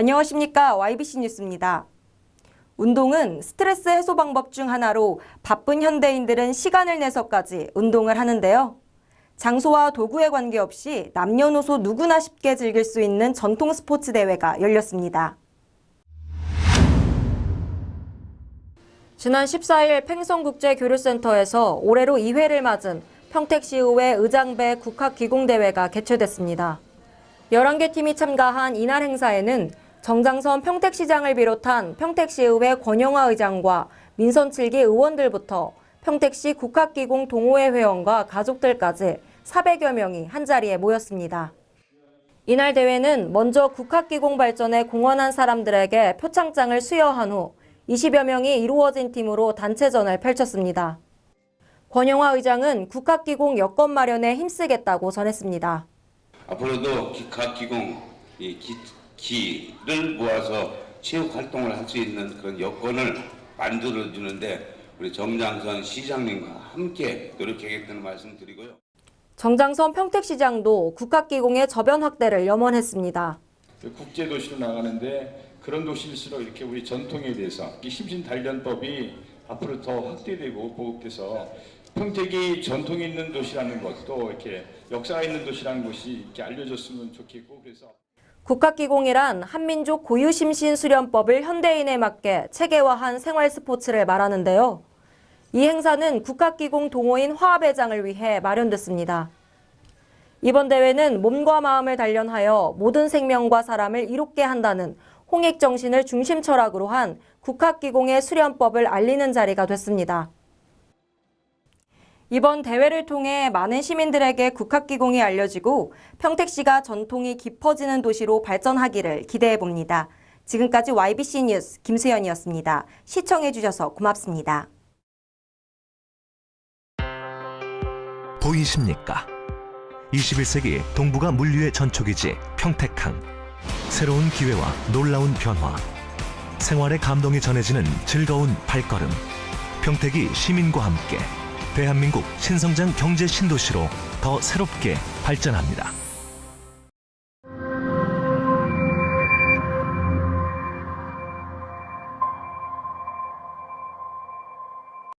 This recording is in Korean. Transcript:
안녕하십니까. YBC 뉴스입니다. 운동은 스트레스 해소 방법 중 하나로 바쁜 현대인들은 시간을 내서까지 운동을 하는데요. 장소와 도구에 관계없이 남녀노소 누구나 쉽게 즐길 수 있는 전통 스포츠 대회가 열렸습니다. 지난 14일 팽성국제교류센터에서 올해로 2회를 맞은 평택시의회 의장배 국학기공대회가 개최됐습니다. 11개 팀이 참가한 이날 행사에는 정장선 평택시장을 비롯한 평택시의회 권영화 의장과 민선 7기 의원들부터 평택시 국학기공 동호회 회원과 가족들까지 400여 명이 한자리에 모였습니다. 이날 대회는 먼저 국학기공 발전에 공헌한 사람들에게 표창장을 수여한 후 20여 명이 이루어진 팀으로 단체전을 펼쳤습니다. 권영화 의장은 국학기공 여건 마련에 힘쓰겠다고 전했습니다. 앞으로도 기- 각 기공 이 기, 기를 모아서 체육 활동을 할 수 있는 그런 여건을 만들어 주는데 우리 정장선 시장님과 함께 노력하겠다는 말씀 드리고요. 정장선 평택시장도 국학기공의 저변 확대를 염원했습니다. 국제 도시로 나가는데 그런 도시일수록 이렇게 우리 전통에 대해서 이 심신 단련법이 앞으로 더 확대되고 보급돼서 평택이 전통이 있는 도시라는 것도 이렇게 역사가 있는 도시라는 것이 이렇게 알려졌으면 좋겠고 그래서 국학기공이란 한민족 고유심신 수련법을 현대인에 맞게 체계화한 생활 스포츠를 말하는데요. 이 행사는 국학기공 동호인 화합회장을 위해 마련됐습니다. 이번 대회는 몸과 마음을 단련하여 모든 생명과 사람을 이롭게 한다는 홍익 정신을 중심 철학으로 한 국학기공의 수련법을 알리는 자리가 됐습니다. 이번 대회를 통해 많은 시민들에게 국학기공이 알려지고 평택시가 전통이 깊어지는 도시로 발전하기를 기대해 봅니다. 지금까지 YBC 뉴스 김수연이었습니다. 시청해 주셔서 고맙습니다. 보이십니까? 21세기 동북아 물류의 전초기지 평택항. 새로운 기회와 놀라운 변화. 생활의 감동이 전해지는 즐거운 발걸음. 평택이 시민과 함께 대한민국 신성장 경제 신도시로 더 새롭게 발전합니다.